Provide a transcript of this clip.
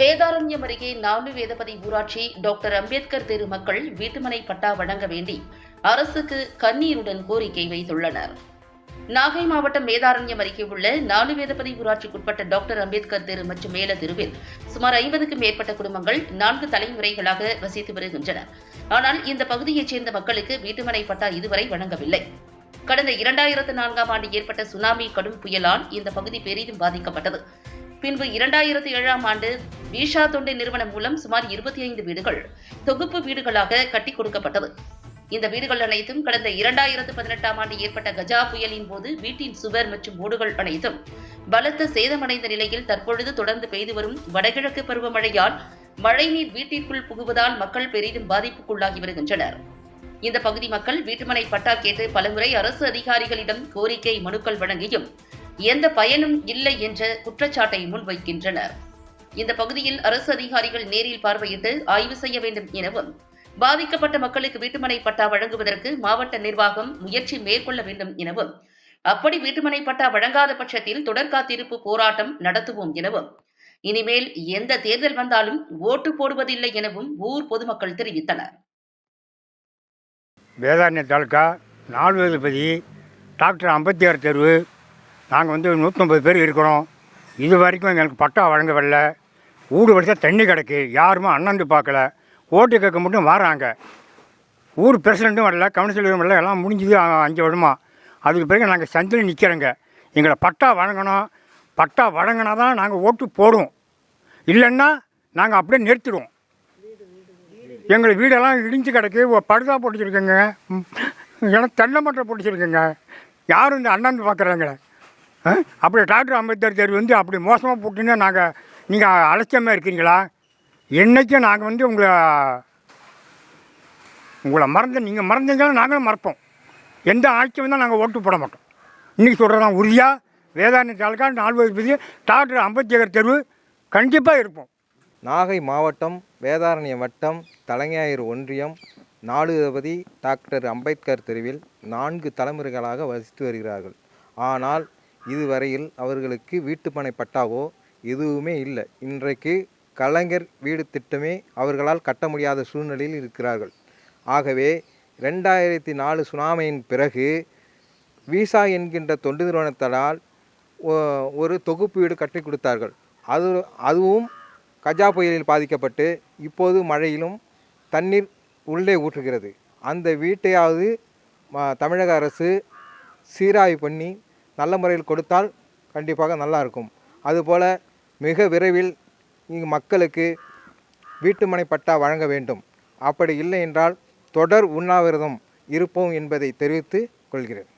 வேதாரண்யம் அருகே நாலு வேதபதி ஊராட்சி டாக்டர் அம்பேத்கர் தெரு மக்கள் வீட்டுமனை பட்டா வழங்க வேண்டி அரசுக்கு கண்ணீருடன் கோரிக்கை வைத்துள்ளனர். நாகை மாவட்டம் வேதாரண்யம் அருகே உள்ள நாலு வேதபதி ஊராட்சிக்குட்பட்ட டாக்டர் அம்பேத்கர் தெரு மற்றும் மேல தெருவில் சுமார் ஐம்பதுக்கும் மேற்பட்ட குடும்பங்கள் நான்கு தலைமுறைகளாக வசித்து வருகின்றன. ஆனால் இந்த பகுதியைச் சேர்ந்த மக்களுக்கு வீட்டுமனை பட்டா இதுவரை வழங்கவில்லை. கடந்த இரண்டாயிரத்து நான்காம் ஆண்டு ஏற்பட்ட சுனாமி கடும் புயலால் இந்த பகுதி பெரிதும் பாதிக்கப்பட்டது. பின்பு இரண்டாயிரத்து ஏழாம் ஆண்டு ஈஷா தொண்டு நிறுவனம் மூலம் சுமார் இருபத்தி ஐந்து வீடுகள் தொகுப்பு வீடுகளாக கட்டி கொடுக்கப்பட்டது. இந்த வீடுகள் அனைத்தும் கடந்த இரண்டாயிரத்து பதினெட்டாம் ஆண்டு ஏற்பட்ட கஜா புயலின் போது வீட்டின் சுவர் மற்றும் ஓடுகள் அனைத்தும் பலத்த சேதமடைந்த நிலையில் தற்பொழுது தொடர்ந்து பெய்து வரும் வடகிழக்கு பருவமழையால் மழைநீர் வீட்டிற்குள் புகுவதால் மக்கள் பெரிதும் பாதிப்புக்குள்ளாகி வருகின்றனர். இந்த பகுதி மக்கள் வீட்டுமனை பட்டா கேட்டு பலமுறை அரசு அதிகாரிகளிடம் கோரிக்கை மனுக்கள் வழங்கியும் எந்த பயனும் இல்லை என்ற குற்றச்சாட்டை முன்வைக்கின்றனர். இந்த பகுதியில் அரசு அதிகாரிகள் நேரில் பார்வையிட்டு ஆய்வு செய்ய வேண்டும் எனவும் பாதிக்கப்பட்ட மக்களுக்கு வீட்டுமனை பட்டா வழங்குவதற்கு மாவட்ட நிர்வாகம் முயற்சி மேற்கொள்ள வேண்டும் எனவும் அப்படி வீட்டுமனை பட்டா வழங்காத பட்சத்தில் தொடர் காத்திருப்பு போராட்டம் நடத்துவோம் எனவும் இனிமேல் எந்த தேர்தல் வந்தாலும் ஓட்டு போடுவதில்லை எனவும் ஊர் பொதுமக்கள் தெரிவித்தனர். வேதாரண்ய தாலுக்கா நால்வதிபதி டாக்டர் அம்பத்தியார் தெருவு. நாங்கள் வந்து நூற்றம்பது பேர் இருக்கிறோம். இது வரைக்கும் எங்களுக்கு பட்டா வழங்கவில்லை. ஊடு வடிச்சா தண்ணி கிடக்கு. யாருமே அண்ணாந்து பார்க்கல. ஓட்டு கேட்க மட்டும் வராங்க. ஊர் பிரசிடண்ட்டும் வரல கவுன்சிலரும் வரல எல்லாம் முடிஞ்சுது அஞ்சு வருமா அதுக்கு பிறகு நாங்கள் சந்தில் நிற்கிறோங்க எங்களை பட்டா வழங்கணும். பட்டா வழங்கினா தான் நாங்கள் ஓட்டு போடுவோம். இல்லைன்னா நாங்கள் அப்படியே நிறுத்திடுவோம். எங்களை வீடெல்லாம் இடிஞ்சு கிடக்கு. படுதா போட்டுச்சிருக்கேங்க. ஏன்னா தென்னை மட்டை போட்டுச்சிருக்கேங்க. யாரும் இந்த அண்ணாந்து பார்க்குறாங்களே அப்படி டாக்டர் அம்பேத்கர் தெரு வந்து அப்படி மோசமாக போட்டுன்னா நாங்கள் நீங்கள் அலட்சியமாக இருக்கிறீங்களா? என்றைக்கும் நாங்கள் வந்து உங்களை உங்களை மறந்து நீங்கள் மறந்தீங்கன்னா நாங்களும் மறப்போம். எந்த ஆட்சி வந்தால் நாங்கள் ஓட்டு போட மாட்டோம். இன்றைக்கி சொல்கிறதான் உறுதியாக வேதாந்த தாலுக்கா நால்வது பதி டாக்டர் அம்பேத்கர் தெருவு கண்டிப்பாக இருப்போம். நாகை மாவட்டம் வேதாரண்யம் வட்டம் தலைஞாயிறு ஒன்றியம் நாலுபதி டாக்டர் அம்பேத்கர் தெருவில் நான்கு தலைமுறைகளாக வசித்து வருகிறார்கள். ஆனால் இதுவரையில் அவர்களுக்கு வீட்டுமனை பட்டாவோ? எதுவுமே இல்லை. இன்றைக்கு கலைஞர் வீடு திட்டமே அவர்களால் கட்ட முடியாத சூழ்நிலையில் இருக்கிறார்கள். ஆகவே ரெண்டாயிரத்தி நாலு சுனாமியின் பிறகு விசா என்கின்ற தொண்டு நிறுவனத்தால் ஒரு தொகுப்பு வீடு கட்டி கொடுத்தார்கள். அது அதுவும் கஜா புயலில் பாதிக்கப்பட்டு இப்போது மழையிலும் தண்ணீர் உள்ளே ஊற்றுகிறது. அந்த வீட்டையாவது தமிழக அரசு சீராய்வு பண்ணி நல்ல முறையில் கொடுத்தால் கண்டிப்பாக நல்லாயிருக்கும். அதுபோல் மிக விரைவில் இங்கு மக்களுக்கு வீட்டுமனை பட்டா வழங்க வேண்டும். அப்படி இல்லை என்றால் தொடர் உண்ணாவிரதம் இருப்போம் என்பதை தெரிவித்து கொள்கிறேன்.